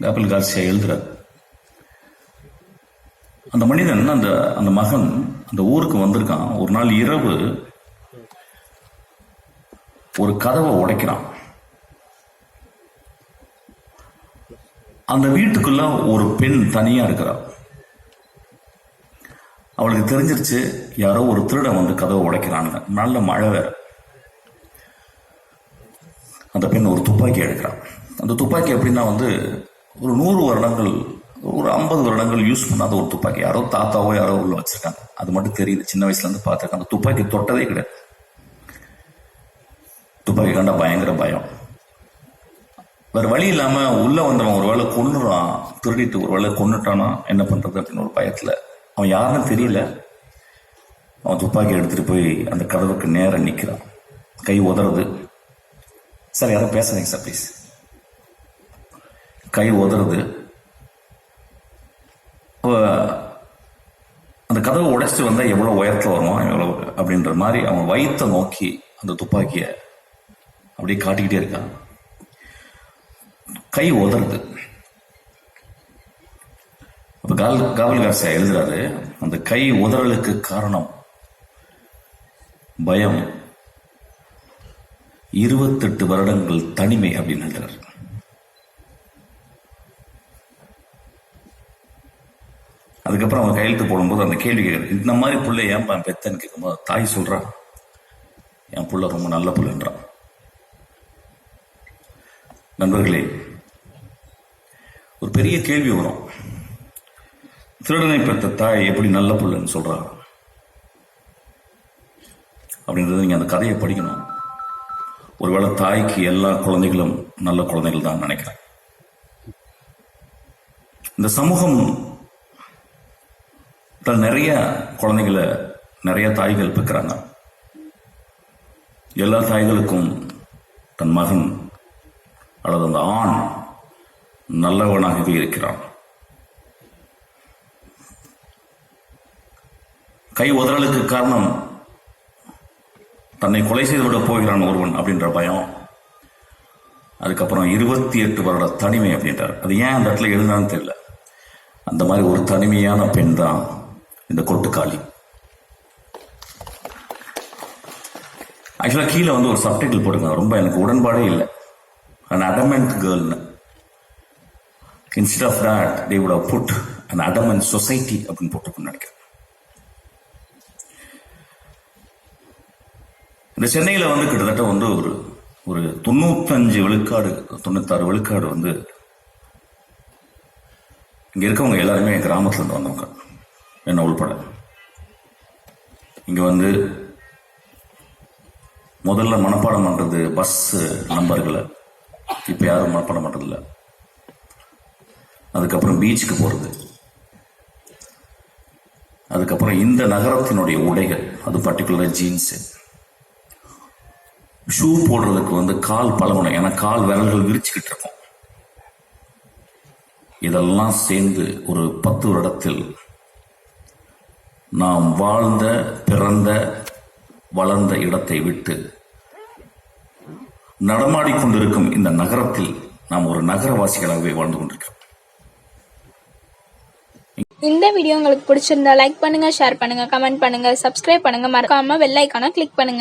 Kapil Garcia எழுதுறாரு. அந்த மனிதன் அந்த அந்த மகன் அந்த ஊருக்கு வந்திருக்கான். ஒரு நாள் இரவு ஒரு கதவை உடைக்கிறான். அந்த வீட்டுக்குள்ள ஒரு பெண் தனியா இருக்கிறா. அவளுக்கு தெரிஞ்சிருச்சு யாரோ ஒரு திருடன் வந்து கதவை உடைக்கிறானுங்க நல்ல மழை வேற. அந்த பெண் ஒரு துப்பாக்கி எடுக்கிறான். அந்த துப்பாக்கி எப்படின்னா வந்து ஒரு நூறு வருடங்கள் ஒரு ஐம்பது வருடங்கள் யூஸ் பண்ணாத ஒரு துப்பாக்கி. யாரோ தாத்தாவோ யாரோ உள்ள வச்சிருக்காங்க. அது மட்டும் தெரியுது. சின்ன வயசுல இருந்து பார்த்துருக்கேன் அந்த துப்பாக்கி தொட்டதே கிடையாது. துப்பாக்கி கண்டா பயங்கர பயம். வேற வழி இல்லாம உள்ள வந்தவன் ஒரு வேளை கொண்டுறான் திருடிட்டு ஒரு வேளை கொன்னுட்டானா என்ன பண்றது அப்படின்னு ஒரு பயத்துல. அவன் யாருன்னு தெரியல. அவன் துப்பாக்கி எடுத்துட்டு போய் அந்த கதவுக்கு நேரம் நிற்கிறான் கை உதறது. சார் யாரும் பேசுறீங்க சார் ப்ளீஸ் கை உதறது. அந்த கதவை உடைச்சிட்டு வந்தா எவ்வளவு உயரத்துல வருமா எவ்வளவு அப்படின்ற மாதிரி அவன் வயித்தை நோக்கி அந்த துப்பாக்கிய அப்படியே காட்டிக்கிட்டே இருக்கான். கை உதறது. அப்ப கால் காவல் காசியா எழுதுறாரு அந்த கை உதறலுக்கு காரணம் பயம். இருபத்தெட்டு வருடங்கள் தனிமை அப்படின்னு எழுதுறாரு. அதுக்கப்புறம் அவன் கையெழுத்து போடும்போது அந்த கேள்வி கேட்குறது இந்த மாதிரி பிள்ளை ஏன்பா பெத்தன்னு கேட்கும்போது தாய் சொல்றா என் புள்ள ரொம்ப நல்ல பிள்ளைன்றான். நண்பர்களே ஒரு பெரிய கேள்வி வரும். திருடனை பெற்ற தாய் எப்படி நல்ல பிள்ளைன்னு சொல்றா? அப்படின்றது நீங்கள் அந்த கதையை படிக்கணும். ஒருவேளை தாய்க்கு எல்லா குழந்தைகளும் நல்ல குழந்தைகள் தான் நினைக்கிறேன். இந்த சமூகம் இப்போ நிறைய குழந்தைங்களை நிறைய தாய்கள் பெற்கிறாங்க எல்லா தாய்களுக்கும் தன் மகன் அல்லது அந்த ஆண் நல்லவனாகவே இருக்கிறான். கை உதறலுக்கு காரணம் தன்னை கொலை செய்து விட போகிறான் ஒருவன் அப்படின்ற பயம். அதுக்கப்புறம் இருபத்தி எட்டு வருட தனிமை அப்படின்றார். அது ஏன் அந்த இடத்துல எழுதான்னு தெரியல. அந்த மாதிரி ஒரு தனிமையான பெண் தான் இந்த கொட்டுக்காளி. ஆக்சுவலாக கீழே வந்து ஒரு சப்டைட்டில் போட்டுங்க ரொம்ப எனக்கு உடன்பாடே இல்லை. An adamant கேர்ள்னு instead of that they would have put an adamant society அப்படின்னு போட்டுருக்குன்னு நினைக்கிறேன். இந்த சென்னையில் வந்து கிட்டத்தட்ட வந்து ஒரு ஒரு தொண்ணூத்தஞ்சு விழுக்காடு தொண்ணூத்தாறு விழுக்காடு வந்து இங்க இருக்கவங்க எல்லாருமே கிராமத்துல இருந்து வந்தவங்க. என்ன உள்பட. இங்க வந்து முதல்ல மனப்பாடம் பண்றது பஸ் நம்பர்களை இப்போ யாரும் மனப்பாடம் பண்ணுறதில்ல அதுக்கப்புறம் பீச்சுக்கு போறது. அதுக்கப்புறம் இந்த நகரத்தினுடைய உடைகள் அது பர்டிகுலராக ஜீன்ஸ் ஷூ போடுறதுக்கு வந்து கால் பழகணும். ஏன்னா கால் விரல்கள் விரிச்சுக்கிட்டு இருக்கும். இதெல்லாம் சேர்ந்து ஒரு பத்து வருடத்தில் நாம் வாழ்ந்த பிறந்த வளர்ந்த இடத்தை விட்டு நடமாடிக்கொண்டிருக்கும் இந்த நகரத்தில் நாம் ஒரு நகரவாசிகளாகவே வாழ்ந்து கொண்டிருக்கிறோம். இந்த வீடியோ உங்களுக்கு பிடிச்சிருந்தா லைக் பண்ணுங்க ஷேர் பண்ணுங்க கமெண்ட் பண்ணுங்க சப்ஸ்கிரைப் பண்ணுங்க. மறக்காம வெள்ளைக்கான கிளிக் பண்ணுங்க.